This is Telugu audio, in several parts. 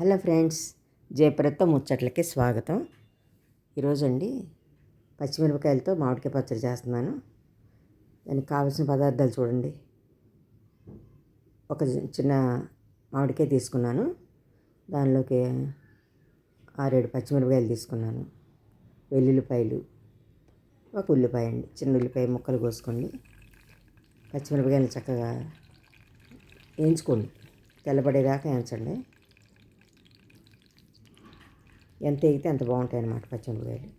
హలో ఫ్రెండ్స్ జయప్రత ముచ్చట్లకి స్వాగతం. ఈరోజు అండి పచ్చిమిరపకాయలతో మామిడికాయ పచ్చడి చేస్తున్నాను. దానికి కావాల్సిన పదార్థాలు చూడండి. ఒక చిన్న మామిడికాయ తీసుకున్నాను. దానిలోకి ఆరేడు పచ్చిమిరపకాయలు తీసుకున్నాను. వెల్లుల్లిపాయలు ఒక ఉల్లిపాయ అండి. చిన్న ఉల్లిపాయ ముక్కలు కోసుకోండి. పచ్చిమిరపకాయలు చక్కగా వేయించుకోండి. తెల్లబడేదాకా వేయించండి. ఎంత ఎగితే అంత బాగుంటాయి అన్నమాట పచ్చిమిరపకాయలు.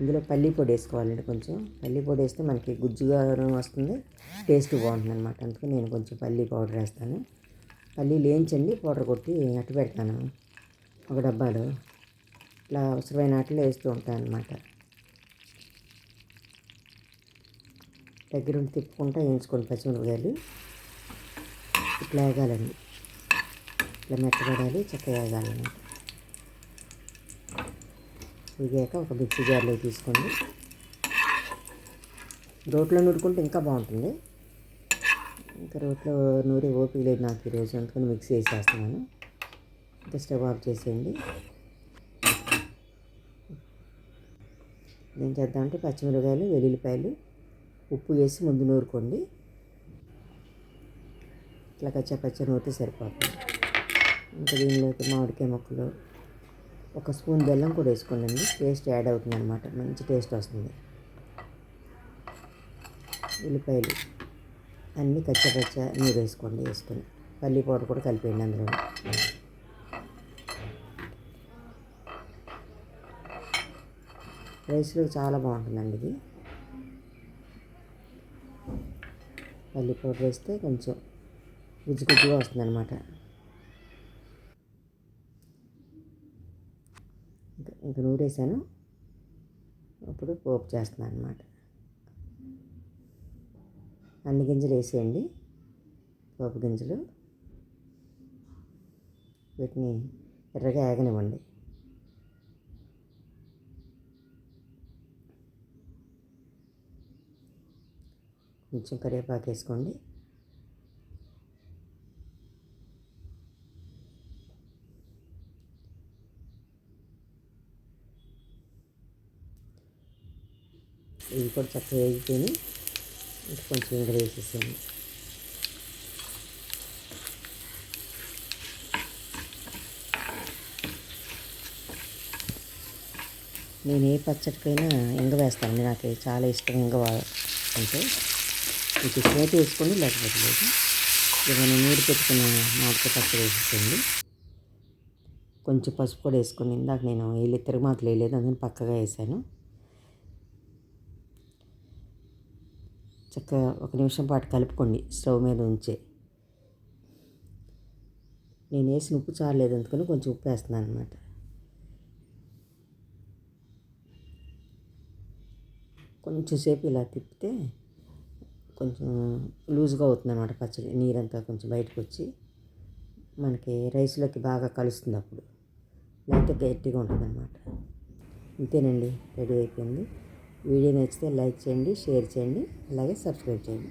ఇందులో పల్లి పొడి వేసుకోవాలండి కొంచెం. పల్లి పొడి వేస్తే మనకి గుజ్జుగా వస్తుంది టేస్ట్ బాగుంటుంది అనమాట అందుకు నేను కొంచెం పల్లి పౌడర్ వేస్తాను. పల్లీలు వేయించండి పౌడర్ కొట్టి అట్టు పెడతాను. ఒక డబ్బాలో. ఇట్లా అవసరమైన అట్లు వేస్తూ ఉంటాను అనమాట దగ్గరుండి తిప్పుకుంటా వేయించుకోండి పచ్చిమిరపకాయలు. ఇట్లా వేగాలండి. ఇట్లా మెత్తబడాలి చక్కగా వేగాలన్నమాట వేగాక ఒక మిక్సీ జార్లో తీసుకోండి. రోట్లో నూరుకుంటే ఇంకా బాగుంటుంది. ఇంకా రోట్లో నూరి ఓపిక లేదు నాకు ఈరోజు అందుకని మిక్సీ వేసేస్తున్నాను. ఇంకా స్టవ్ ఆఫ్ చేసేయండి. ఏం చేద్దామంటే పచ్చిమిరపకాయలు వెల్లుల్లిపాయలు ఉప్పు వేసి ముందు నూరుకోండి. ఇట్లా కచ్చా పచ్చ నూరితే సరిపోతుంది. ఇంకా దీనిలోకి మామిడికాయ ముక్కలు ఒక స్పూన్ బెల్లం కూడా వేసుకోండి టేస్ట్ యాడ్ అవుతుంది అనమాట మంచి టేస్ట్ వస్తుంది. ఉల్లిపాయలు అన్నీ కచ్చపచ్చ నీరు వేసుకోండి వేసుకొని. పల్లి పౌడర్ కూడా కలిపేయండి అందులో. రైస్లో చాలా బాగుంటుందండి ఇది. పల్లి పౌడర్ వేస్తే కొంచెం గుజ్జు గుజ్జుగా వస్తుంది ఇంకా ఇంకా నూరేసాను. అప్పుడు పోపు చేస్తున్నాను అనమాట అన్ని గింజలు వేసేయండి. పోపు గింజలు. వీటిని ఎర్రగా ఏగనివ్వండి. కొంచెం కరివేపాకు వేసుకోండి. ఇవి కూడా చక్కగా వేగిపోయి ఇంకా కొంచెం ఇంకా వేసేసాను నేను ఏ పచ్చడికైనా ఇంగ వేస్తానండి. నాకు చాలా ఇష్టం ఇంగ అంటే ఇది ఇష్టమైతే వేసుకోండి లేకపోతే లేదు. ఏమైనా నీరు పెట్టుకున్న మామిడికాయ పచ్చడి వేసేసేయండి. కొంచెం పసుపు కూడా వేసుకొని ఇందాక నేను వేయలే తిరగమాతలు వేయలేదు అందుకని పక్కగా వేసాను. చక్కగా ఒక నిమిషం పాటు కలుపుకోండి స్టవ్ మీద ఉంచే. నేను వేసిన ఉప్పు చాలేదు అందుకని కొంచెం ఉప్పు వేస్తున్నాను అనమాట కొంచెం సేపు ఇలా తిప్పితే కొంచెం లూజ్గా అవుతుంది అనమాట పచ్చడి నీరంతా కొంచెం బయటకు వచ్చి మనకి రైస్లోకి బాగా కలుస్తుంది అప్పుడు. లేకపోతే గట్టిగా ఉంటుంది అనమాట ఇంతేనండి రెడీ అయిపోయింది. వీడియో నచ్చితే లైక్ చేయండి షేర్ చేయండి అలాగే సబ్స్క్రైబ్ చేయండి.